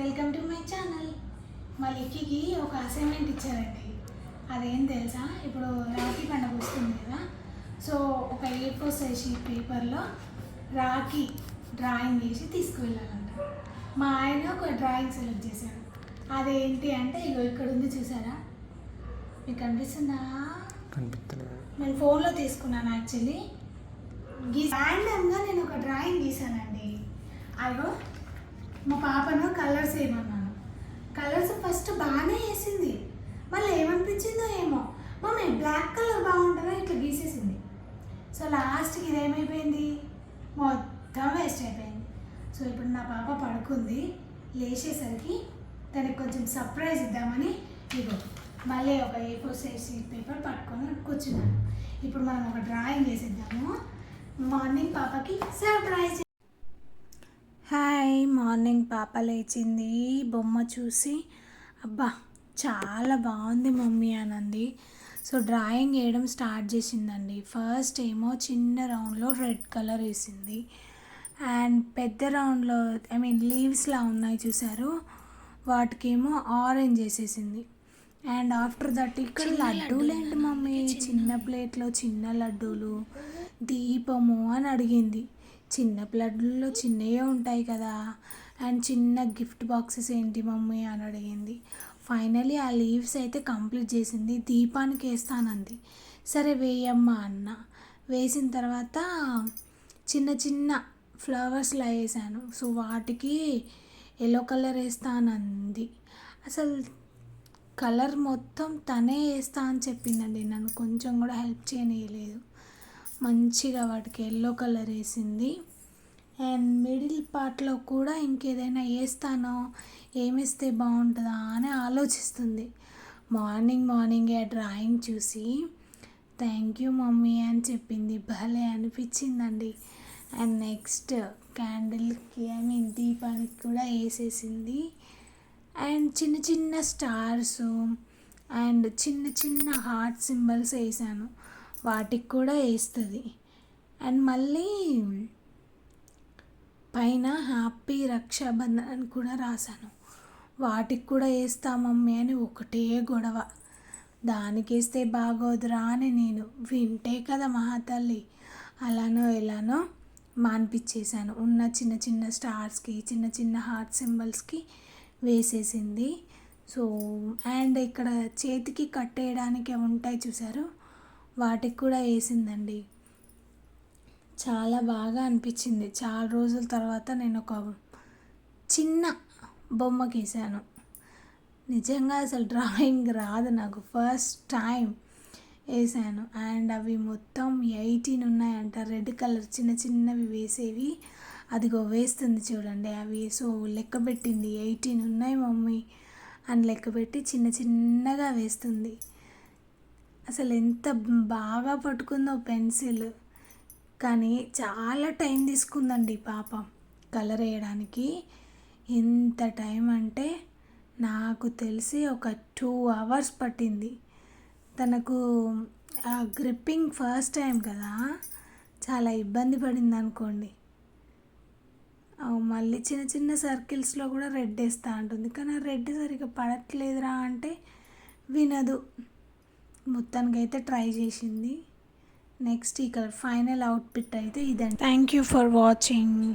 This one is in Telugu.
వెల్కమ్ టు మై ఛానల్ మా లిక్కీకి ఒక అసైన్మెంట్ ఇచ్చారండి. అదేం తెలుసా? ఇప్పుడు రాఖీ పండుగ వస్తుంది కదా. సో ఒక ఏ ఫోర్ సైజ్ పేపర్లో రాఖీ డ్రాయింగ్ వేసి తీసుకువెళ్ళాలంట. మా ఆయన ఒక డ్రాయింగ్ సెలెక్ట్ చేశాడు. అదేంటి అంటే ఇగో ఇక్కడ ఉంది చూసారా? మీకు కనిపిస్తుందా? నేను ఫోన్లో తీసుకున్నాను యాక్చువల్లీ. గీ ర్యాండమ్గా నేను ఒక డ్రాయింగ్ గీసానండి. అదిగో మా పాపను కలర్స్ వేయమన్నాను కలర్స్ ఫస్ట్ బాగానే వేసింది. మళ్ళీ ఏమనిపించిందో ఏమో. మమ్మీ బ్లాక్ కలర్ బాగుంటుందా? ఇట్లా గీసేసింది. సో లాస్ట్కి ఇదేమైపోయింది? మొత్తం వేస్ట్ అయిపోయింది. సో ఇప్పుడు నా పాప పడుకుంది. లేచేసరికి దానికి కొంచెం సర్ప్రైజ్ ఇద్దామని ఇగో మళ్ళీ ఒక A four size sheet paper పట్టుకొని కూర్చున్నాను. ఇప్పుడు మనం ఒక డ్రాయింగ్ వేసిద్దాము మార్నింగ్ పాపకి సర్ప్రైజ్ హాయ్ మార్నింగ్ పాప లేచింది. బొమ్మ చూసి అబ్బా చాలా బాగుంది మమ్మీ అనంది. సో డ్రాయింగ్ వేయడం స్టార్ట్ చేసిందండి. ఫస్ట్ ఏమో చిన్న రౌండ్లో రెడ్ కలర్ వేసింది. అండ్ పెద్ద రౌండ్లో ఐ మీన్ లీవ్స్లా ఉన్నాయి చూసారు. వాటికేమో ఆరెంజ్ వేసేసింది. అండ్ ఆఫ్టర్ దట్ ఇక్కడ లడ్డూలు ఏంటి మమ్మీ? చిన్న ప్లేట్లో చిన్న లడ్డూలు దీపము అని అడిగింది. చిన్న బ్లడ్లో చిన్నవే ఉంటాయి కదా. అండ్ చిన్న గిఫ్ట్ బాక్సెస్ ఏంటి మమ్మీ అని అడిగింది. ఫైనలీ ఆ లీవ్స్ అయితే కంప్లీట్ చేసింది. దీపానికి వేస్తానంది. సరే వేయమ్మా అన్న. వేసిన తర్వాత చిన్న చిన్న ఫ్లవర్స్లా వేసాను. సో వాటికి ఎల్లో కలర్ వేస్తానంది. అసలు కలర్ మొత్తం తనే వేస్తా అని చెప్పిందండి. నన్ను కొంచెం కూడా హెల్ప్ చేయనీయలేదు. మంచిగా వాటికి ఎల్లో కలర్ వేసింది. అండ్ మిడిల్ పార్ట్లో కూడా ఇంకేదైనా వేస్తానో ఏమేస్తే బాగుంటుందా అని ఆలోచిస్తుంది. మార్నింగ్ మార్నింగ్ ఆ డ్రాయింగ్ చూసి థ్యాంక్ యూ మమ్మీ అని చెప్పింది. భలే అనిపించిందండి. అండ్ నెక్స్ట్ క్యాండిల్కి ఐ మీన్ దీపానికి కూడా వేసేసింది. అండ్ చిన్న చిన్న స్టార్స్ అండ్ చిన్న చిన్న హార్ట్ సింబల్స్ వేసాను. వాటికి కూడా వేస్తుంది. అండ్ మళ్ళీ పైన హ్యాపీ రక్షాబంధన్ అని కూడా రాశాను. వాటికి కూడా వేస్తా మమ్మీ అని ఒకటే గొడవ. దానికి వేస్తే బాగోదురా అని నేను వింటే కదా మహాతల్లి. అలానో ఎలానో మాన్పించేశాను. ఉన్న చిన్న చిన్న స్టార్స్కి చిన్న చిన్న హార్ట్ సింబల్స్కి వేసేసింది. సో అండ్ ఇక్కడ చేతికి కట్టేయడానికి ఉంటాయి చూసారు వాటికి కూడా వేసిందండి. చాలా బాగా అనిపించింది. చాలా రోజుల తర్వాత నేను ఒక చిన్న బొమ్మ గీసాను నిజంగా అసలు డ్రాయింగ్ రాదు నాకు. ఫస్ట్ టైం వేసాను. అండ్ అవి మొత్తం ఎయిటీన్ ఉన్నాయంట. రెడ్ కలర్ చిన్న చిన్నవి వేసేవి. అదిగో వేస్తుంది చూడండి. అవి సో లెక్క పెట్టింది. ఎయిటీన్ ఉన్నాయి మమ్మీ. అని లెక్క పెట్టి చిన్న చిన్నగా వేస్తుంది. అసలు ఎంత బాగా పట్టుకుందో పెన్సిల్. కానీ చాలా టైం తీసుకుందండి పాప కలర్ వేయడానికి. ఎంత టైం అంటే నాకు తెలిసి ఒక టూ అవర్స్ పట్టింది. తనకు ఆ గ్రిప్పింగ్ ఫస్ట్ టైం కదా చాలా ఇబ్బంది పడింది అనుకోండి. మళ్ళీ చిన్న చిన్న సర్కిల్స్లో కూడా రెడ్ వేస్తూ ఉంటుంది కానీ ఆ రెడ్ సరిగ్గా పడట్లేదురా అంటే వినదు. మొత్తానికైతే ట్రై చేసింది. నెక్స్ట్ ఇక్కడ ఫైనల్ అవుట్ఫిట్ అయితే ఇదండి. Thank you for watching